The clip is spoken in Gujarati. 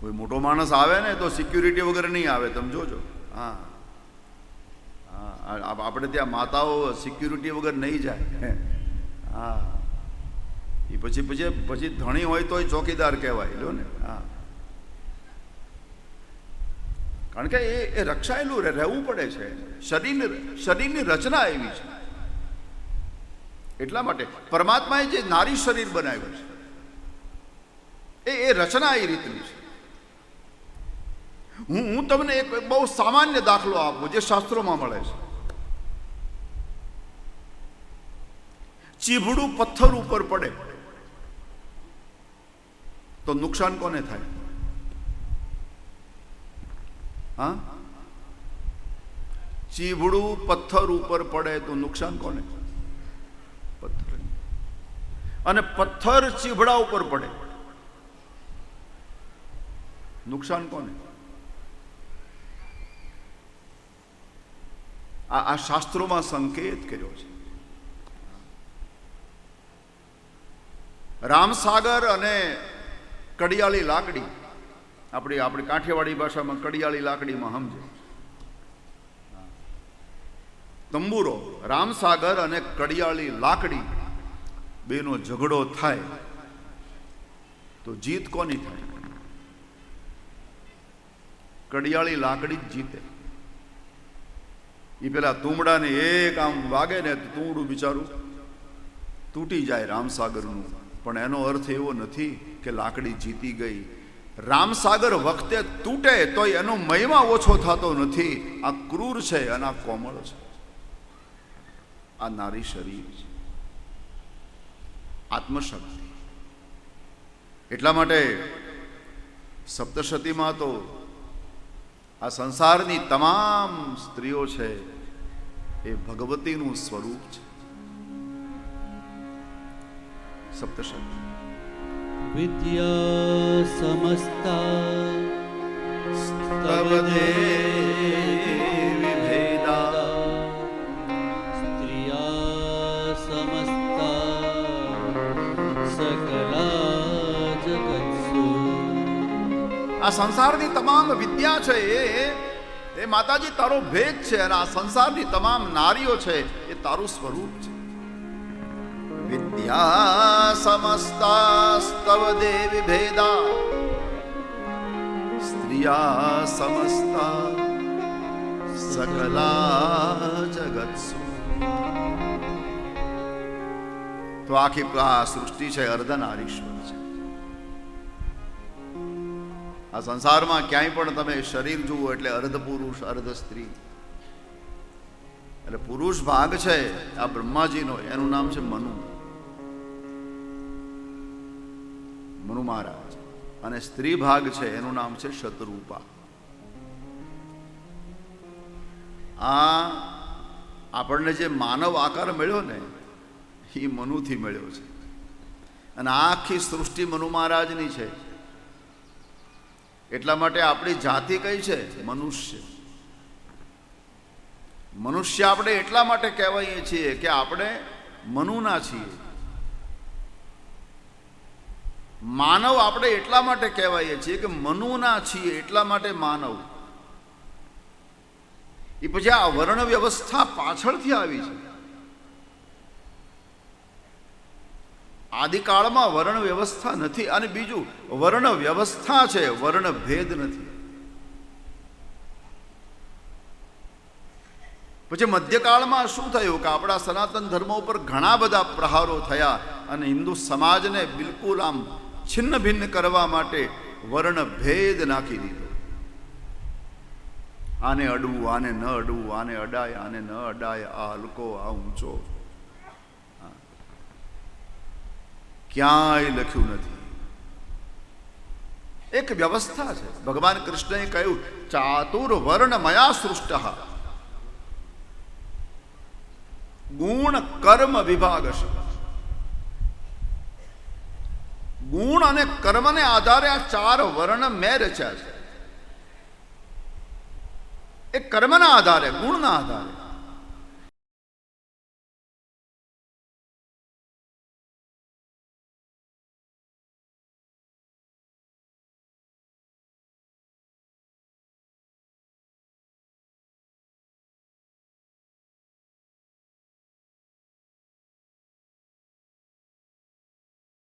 કોઈ મોટો માણસ આવે ને તો સિક્યુરિટી વગર નહીં આવે, તમે જોજો. હા. હા આપણે ત્યાં માતાઓ સિક્યુરિટી વગર નહીં જાય. હા. એ પછી પછી પછી ધણી હોય તોય ચોકીદાર કહેવાય, લ્યો ને. હા. કારણ કે એ એ રક્ષાયેલું રહેવું પડે છે. શરીરની શરીરની રચના એવી છે. એટલા માટે પરમાત્માએ જે નારી શરીર બનાવ્યું છે, એ એ રચના એ રીતની છે. હું હું તમને એક બહુ સામાન્ય દાખલો આપું, જે શાસ્ત્રોમાં મળે છે. ચીભડું પથ્થર ઉપર પડે. તો નુકસાન કોને થાય? હા? ચીભડું પથ્થર ઉપર પડે તો નુકસાન કોને? પથ્થર. અને પથ્થર ચીભડા ઉપર પડે. નુકસાન કોને? આ શાસ્ત્રોમાં સંકેત કર્યો છે. રામસાગર અને કડિયાળી લાકડી, આપણી આપણી કાઠિયાવાડી ભાષામાં કડિયાળી લાકડીમાં સમજે. તંબુરો, રામસાગર અને કડિયાળી લાકડી, બેનો ઝઘડો થાય તો જીત કોની થાય? કડિયાળી લાકડી જ જીતે. એ પેલા તુમડાને એક આમ વાગે ને તુમડું બિચારું તૂટી જાય રામસાગરનું. પણ એનો અર્થ એવો નથી કે લાકડી જીતી ગઈ. રામસાગર વખતે તૂટે તો એનો મહિમા ઓછો થતો નથી. આ ક્રૂર છે અને આ કોમળ છે. આ નારી શરીર છે. આત્મશક્તિ. એટલા માટે સપ્તશતીમાં તો આ સંસારની તમામ સ્ત્રીઓ છે એ ભગવતીનું સ્વરૂપ છે. સપ્તશતી. વિદ્યા સમસ્તા તવ દેવી ભેદા. સ્ત્રિયા સમસ્તા સકલા આ સંસારની તમામ વિદ્યા છે એ. એ માતાજી, તારો ભેદ છે અને આ સંસારની તમામ નારીઓ છે એ તારું સ્વરૂપ છે. વિદ્યા સમસ્તાસ્તવ દેવી ભેદા. સ્ત્રિયા સમસ્તા સકલા જગત્સુ. તો આખી આ સૃષ્ટિ છે અર્ધનારીશ્વર છે. આ સંસારમાં ક્યાંય પણ તમે શરીર જુઓ એટલે અર્ધ પુરુષ, અર્ધ સ્ત્રી. એટલે પુરુષ ભાગ છે, આ બ્રહ્માજીનો, એનું નામ છે મનુ. મનુ મહારાજ. અને સ્ત્રી ભાગ છે, એનું નામ છે શતરૂપા. આ આપણને જે માનવ આકાર મળ્યો ને, એ મનુથી મળ્યો છે. અને આખી સૃષ્ટિ મનુ મહારાજની છે. એટલા માટે આપણી જાતિ કઈ છે? મનુષ્ય. મનુષ્ય આપણે એટલા માટે કહેવાઈએ છીએ કે આપણે મનુના છીએ. માનવ આપણે એટલા માટે કહેવાઈએ છીએ કે મનુના છીએ, એટલા માટે માનવ. એ પછી આ વર્ણ વ્યવસ્થા પાછળથી આવી છે. આદિકાળમાં વર્ણ વ્યવસ્થા નથી અને બીજું વર્ણ વ્યવસ્થા છે, વર્ણ ભેદ નથી. પછી મધ્યકાળમાં શું થયું કે આપણા સનાતન ધર્મ ઉપર ઘણા બધા પ્રહારો થયા અને હિન્દુ સમાજને બિલકુલ આમ છિન્ન ભિન્ન કરવા માટે વર્ણ ભેદ નાખી દીધો. આને અડવું, આને ન અડવું, આને અડાય, આને ન અડાય, આ હલકો, આ ઊંચો. ક્યાંય લખ્યું નથી. એક વ્યવસ્થા છે. ભગવાન કૃષ્ણએ કહ્યું, ચાતુર વર્ણ મયા સૃષ્ટ. ગુણ કર્મ વિભાગ છે. ગુણ અને કર્મને આધારે આ ચાર વર્ણ મેં રચ્યા છે. એ કર્મના આધારે, ગુણના આધારે.